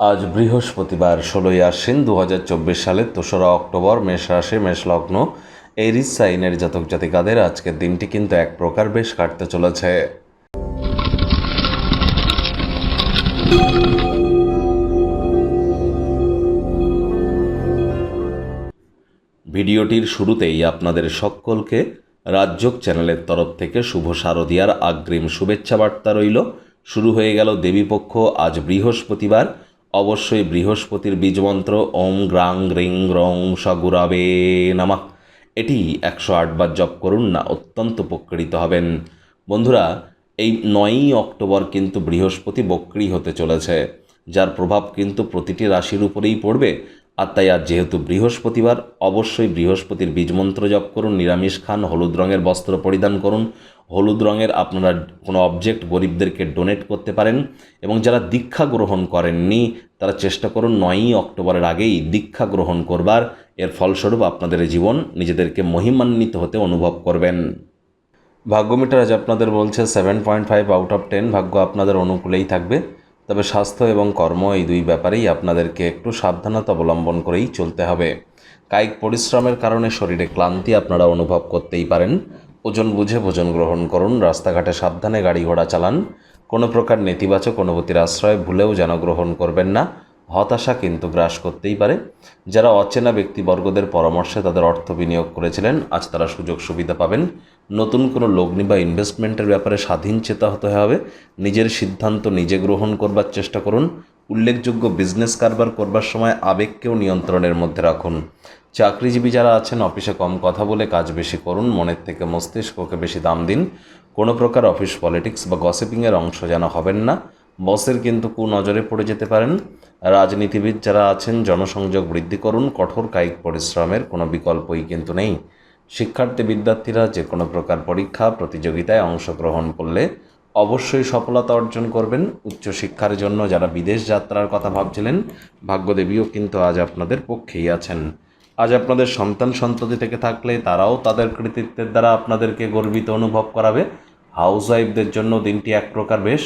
আজ বৃহস্পতিবার, ষোলোই আশ্বিন দু হাজার চব্বিশ সালের দোসরা অক্টোবর, মেষ রাশি, মেষ লগ্ন। এরিস সাইনের জাতক জাতিকাদের আজকের দিনটি কিন্তু এক প্রকার বেশ কাটতে চলেছে। ভিডিওটির শুরুতেই আপনাদের সকলকে রাজ্যক চ্যানেলের তরফ থেকে শুভ শারদিয়ার আগ্রিম শুভেচ্ছা বার্তা রইল। শুরু হয়ে গেল দেবীপক্ষ। আজ বৃহস্পতিবার অবশ্যই বৃহস্পতির বীজমন্ত্র। ওম গ্রাং রিং রং সগুরাবে নামা। এটি একশো আটবার জপ করুন না, অত্যন্ত উপকৃত হবেন। বন্ধুরা, এই নয়ই অক্টোবর কিন্তু বৃহস্পতি বক্রি হতে চলেছে। যার প্রভাব কিন্তু প্রতিটি রাশির উপরেই পড়বে। আর তাই আজ যেহেতু বৃহস্পতিবার, অবশ্যই বৃহস্পতির বীজমন্ত্র জপ করুন, নিরামিষ খান, হলুদ রঙের বস্ত্র পরিধান করুন। হলুদ রঙের আপনারা কোনো অবজেক্ট গরিবদেরকে ডোনেট করতে পারেন এবং যারা দীক্ষা গ্রহণ করেননি, তারা চেষ্টা করুন নয়ই অক্টোবরের আগেই দীক্ষা গ্রহণ করবার। এর ফলস্বরূপ আপনাদের জীবন নিজেদেরকে মহিমান্বিত হতে অনুভব করবেন। ভাগ্যমিটার আজ আপনাদের বলছে seven point five out of ten ভাগ্য আপনাদের অনুকূলেই থাকবে। তবে স্বাস্থ্য এবং কর্ম এই দুই ব্যাপারেই আপনাদেরকে একটু সাবধানতা অবলম্বন করেই চলতে হবে। কায়িক পরিশ্রমের কারণে শরীরে ক্লান্তি আপনারা অনুভব করতেই পারেন। ওজন বুঝে ভোজন গ্রহণ করুন, রাস্তাঘাটে সাবধানে গাড়ি ঘোড়া চালান। কোনো প্রকার নেতিবাচক অনুভূতির আশ্রয় ভুলেও যেন গ্রহণ করবেন না। হতাশা কিন্তু গ্রাস করতেই পারে। যারা অচেনা ব্যক্তিবর্গদের পরামর্শে তাদের অর্থ বিনিয়োগ করেছিলেন, আজ তারা সুযোগ সুবিধা পাবেন। নতুন কোনো লগ্নি বা ইনভেস্টমেন্টের ব্যাপারে স্বাধীন চেতা হতে হবে। নিজের সিদ্ধান্ত নিজে গ্রহণ করবার চেষ্টা করুন। উল্লেখযোগ্য বিজনেস কারবার করবার সময় আবেগকেও নিয়ন্ত্রণের মধ্যে রাখুন। চাকরিজীবী যারা আছেন, অফিসে কম কথা বলে কাজ বেশি করুন। মনের থেকে মস্তিষ্ককে বেশি দাম দিন। কোনো প্রকার অফিস পলিটিক্স বা গসিপিংয়ের অংশ যেন হবেন না। বসের কিন্তু কুনজরে পড়ে যেতে পারেন। রাজনীতিবিদ যারা আছেন, জনসংযোগ বৃদ্ধি করুন, কঠোর কায়িক পরিশ্রমের কোনো বিকল্পই কিন্তু নেই। শিক্ষার্থী বিদ্যার্থীরা যে কোনো প্রকার পরীক্ষা, প্রতিযোগিতায় অংশগ্রহণ করলে অবশ্যই সফলতা অর্জন করবেন। উচ্চশিক্ষার জন্য যারা বিদেশ যাত্রার কথা ভাবছিলেন, ভাগ্যদেবীও কিন্তু আজ আপনাদের পক্ষেই আছেন। আজ আপনাদের সন্তান সন্ততি থেকে থাকলে তারাও তাদের কৃতিত্বের দ্বারা আপনাদেরকে গর্বিত অনুভব করাবে। হাউস ওয়াইফদের জন্য দিনটি এক প্রকার বেশ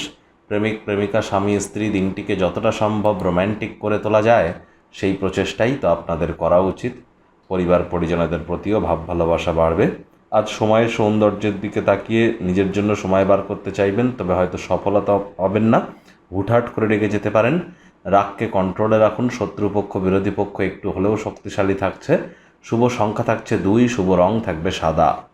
প্রেমিক, প্রেমিকা, স্বামী, স্ত্রী দিনটিকে যতটা সম্ভব রোম্যান্টিক করে তোলা যায়, সেই প্রচেষ্টাই তো আপনাদের করা উচিত। পরিবার, পরিজনদের প্রতিও ভাব ভালোবাসা বাড়বে। আজ সময়ের সৌন্দর্যের দিকে তাকিয়ে নিজের জন্য সময় বার করতে চাইবেন, তবে হয়তো সফলতা হবেন না। হুটহাট করে রেগে যেতে পারেন। রাগকে কন্ট্রোলে রাখুন। শত্রুপক্ষ, বিরোধী পক্ষ একটু হলেও শক্তিশালী থাকছে। শুভ সংখ্যা থাকছে দুই, শুভ রং থাকবে সাদা।